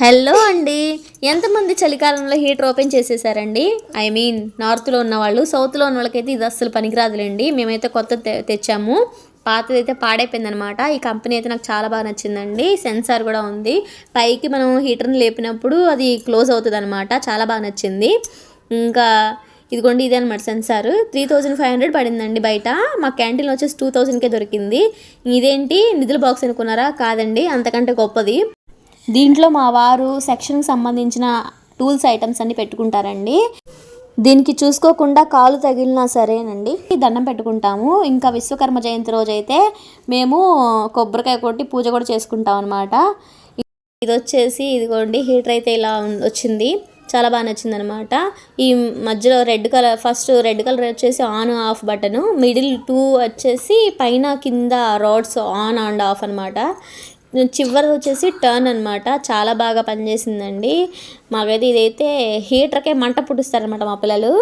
Hello అండి. ఎంతమంది చలికాలంలో హీటర్ ఓపెన్ చేసేసారండి? ఐ మీన్ నార్త్లో ఉన్న వాళ్ళు సౌత్లో ఉన్న వాళ్ళకైతే ఇది అస్సలు పనికిరాదులేండి. మేమైతే కొత్త తె- తెచ్చాము. పాతది అయితే పాడైపోయింది అనమాట ఈ కంపెనీ అయితే నాకు చాలా బాగా నచ్చిందండి. సెన్సార్ కూడా ఉంది. పైకి మనం హీటర్ని లేపినప్పుడు అది క్లోజ్ అవుతుంది అనమాట చాలా బాగా నచ్చింది. ఇంకా ఇదిగోండి ఇదే అనమాట sensor. Three thousand five hundred పడిందండి బయట. మా క్యాంటీన్లో వచ్చేసి టూ థౌజండ్కే దొరికింది. ఇదేంటి? నిధుల బాక్స్ అనుకున్నారా? కాదండి. అంతకంటే గొప్పది. దీంట్లో మా వారు సెక్షన్కి సంబంధించిన టూల్స్ ఐటమ్స్ అన్ని పెట్టుకుంటారండి. దీనికి చూసుకోకుండా కాలు తగిలినా సరేనండి. దండం పెట్టుకుంటాము. ఇంకా విశ్వకర్మ జయంతి రోజు అయితే మేము కొబ్బరికాయ కొట్టి పూజ కూడా చేసుకుంటాం అనమాట ఇది వచ్చేసి ఇదిగోండి హీటర్ అయితే ఇలా వచ్చింది. చాలా బాగా నచ్చింది అనమాట ఈ మధ్యలో red colour first red colour వచ్చేసి on off button middle two వచ్చేసి పైన కింద రాడ్స్ ఆన్ అండ్ ఆఫ్ అనమాట చివరి వచ్చేసి టర్న్ అనమాట చాలా బాగా పనిచేసిందండి. మాకైతే ఇదైతే హీటర్కే మంట పుట్టిస్తారనమాట మా పిల్లలు.